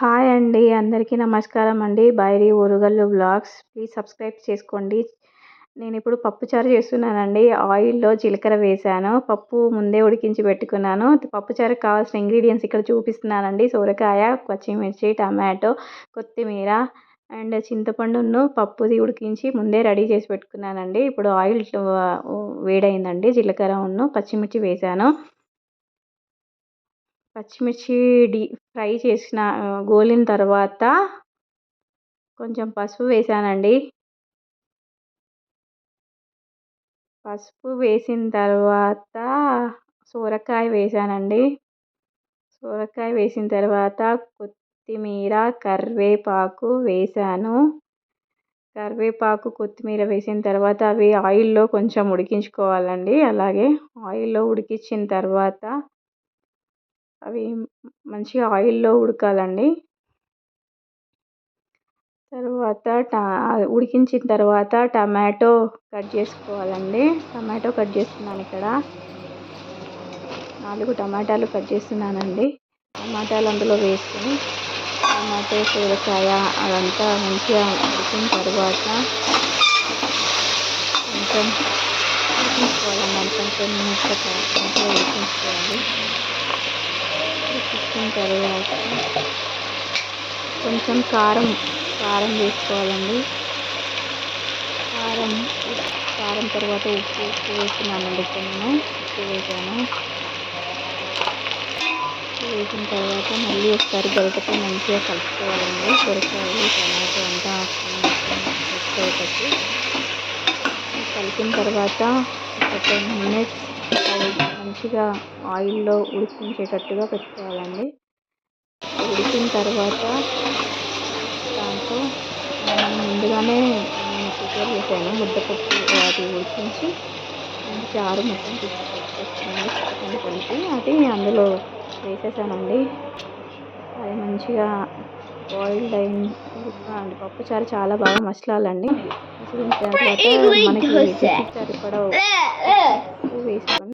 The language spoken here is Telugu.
హాయ్ అండి. అందరికీ నమస్కారం అండి. Bairi Orugallu blogs please subscribe చేసుకోండి. నేను ఇప్పుడు పప్పుచారు చేస్తున్నానండి. ఆయిల్లో జీలకర్ర వేసాను. పప్పు ముందే ఉడికించి పెట్టుకున్నాను. పప్పుచారుకి కావాల్సిన ఇంగ్రీడియంట్స్ ఇక్కడ చూపిస్తున్నానండి. సొరకాయ పచ్చిమిర్చి టమాటో కొత్తిమీర అండ్ చింతపండును పప్పుది ఉడికించి ముందే రెడీ చేసి పెట్టుకున్నానండి. ఇప్పుడు ఆయిల్ వేడైందండి. జీలకర్ర ఉన్ను పచ్చిమిర్చి వేసాను. పచ్చిమిర్చి డీ ఫ్రై చేసిన గోలిన తర్వాత కొంచెం పసుపు వేసానండి. పసుపు వేసిన తర్వాత సోరకాయ వేసానండి. సోరకాయ వేసిన తర్వాత కొత్తిమీర కరివేపాకు వేసాను. కరివేపాకు కొత్తిమీర వేసిన తర్వాత అవి ఆయిల్లో కొంచెం ఉడికించుకోవాలండి. అలాగే ఆయిల్లో ఉడికించిన తర్వాత అవి మంచిగా ఆయిల్లో ఉడకాలండి. తర్వాత టా ఉడికించిన తర్వాత టమాటో కట్ చేసుకోవాలండి. టమాటో కట్ చేస్తున్నాను ఇక్కడ. నాలుగు టమాటాలు కట్ చేస్తున్నానండి. టమాటాలు అందులో వేసుకొని టమాటో సూరకాయ అదంతా మంచిగా ఉడికిన తర్వాత కొంచెం ఉడికించుకోవాలండి కొంచెం మంచిగా ఉడికించుకోవాలి తర్వాత కొంచెం కారం కారం వేసుకోవాలండి. కారం కారం తర్వాత ఉప్పు ఉప్పు వేస్తున్నానండి కొన్ని ఉప్పు వేసాను. వేసిన తర్వాత మళ్ళీ ఒకసారి గరిటతో మంచిగా కలుపుకోవాలండి. సొరకాయలు టమాటో అంతా మిక్స్ కలిపిన తర్వాత ఒక టెన్ మినిట్స్ మంచిగా ఆయిల్లో ఉడికించేటట్టుగా పెట్టుకోవాలండి. ఉడికిన తర్వాత దాంట్లో మనం ముందుగానే నేను ప్రిపేర్ చేశాను ముద్దపప్పు అది ఉడికించి చారు మొత్తం తీసి పట్టుకొచ్చుకున్నాను కలిపి. అది అందులో వేసేసానండి. అది మంచిగా బాయిల్డ్ అయిన అండి పప్పుచారు చాలా బాగా మసలాలండి. మసిలిన తర్వాత మనకి సరిపడా ఉప్పు వేసి